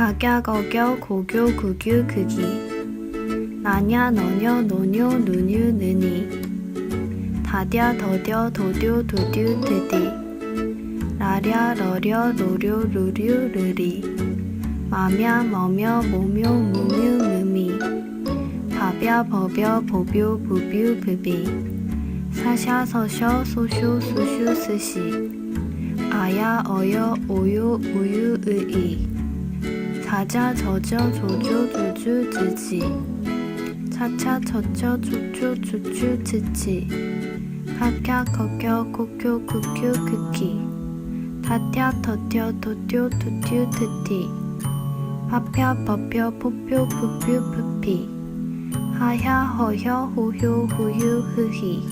격야 거겨 고교 구규 극이. 나냐 너녀 노뇨 누뉴 느니. 다ďa 더뎌 도듀 두듀 드디. 라랴 러려 로료 루류 르리. 마며 머며 모묘 무뮤 무미. 바벼 버벼 보뷰 부뷰 부비. 사샤 서셔 소쇼 수슈 스시. 아야 어여 오요 우유 의이 자자 저저 조조 조주 지지. 차차 처처 초초 추추 치치 카캬 커켜 코쿄 쿠큐 크키 타튀 터튀어 토sty오 투튜 트티 파펴 버펴 포표 푸퓨 푸피. 하야 허혀 호효 후유 흐히